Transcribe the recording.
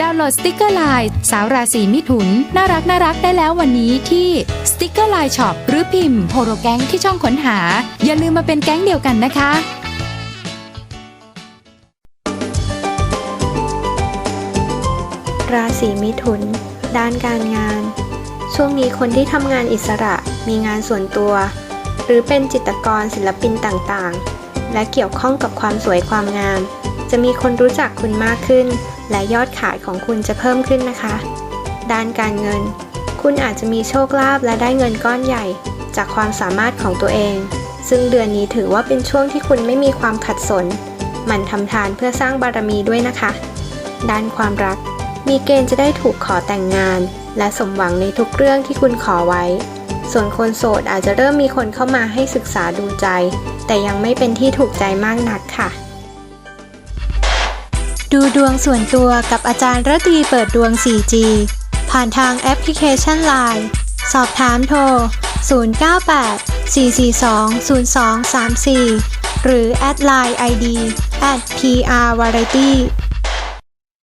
ดาวน์โหลดสติกเกอร์ไลน์สาวราศีมิถุน น่ารักน่ารักได้แล้ววันนี้ที่สติกเกอร์ไลน์ช็อปหรือพิมพ์โฮโรแก๊งที่ช่องค้นหา อย่าลืมมาเป็นแก๊งเดียวกันนะคะราศีมิถุน ด้านการงาน ช่วงนี้คนที่ทำงานอิสระมีงานส่วนตัว หรือเป็นจิตรกรศิลปินต่างๆ และเกี่ยวข้องกับความสวยความงาม จะมีคนรู้จักคุณมากขึ้น และยอดขายของคุณจะเพิ่มขึ้นนะคะ ด้านการเงิน คุณอาจจะมีโชคลาภและได้เงินก้อนใหญ่ จากความสามารถของตัวเอง ซึ่งเดือนนี้ถือว่าเป็นช่วงที่คุณไม่มีความขัดสนหมั่นทำทานเพื่อสร้างบารมีด้วยนะคะ ด้านความรัก มีเกณฑ์จะได้ถูกขอแต่งงาน และสมหวังในทุกเรื่องที่คุณขอไว้ ส่วนคนโสดอาจจะเริ่มมีคนเข้ามาให้ศึกษาดูใจ แต่ยังไม่เป็นที่ถูกใจมากนักค่ะ ดูดวงส่วนตัวกับอาจารย์ระดีเปิดดวง 4G ผ่านทางแอปพลิเคชัน Line สอบถามโทร 098 442 0234 หรือแอดไลน์ ID at PR Variety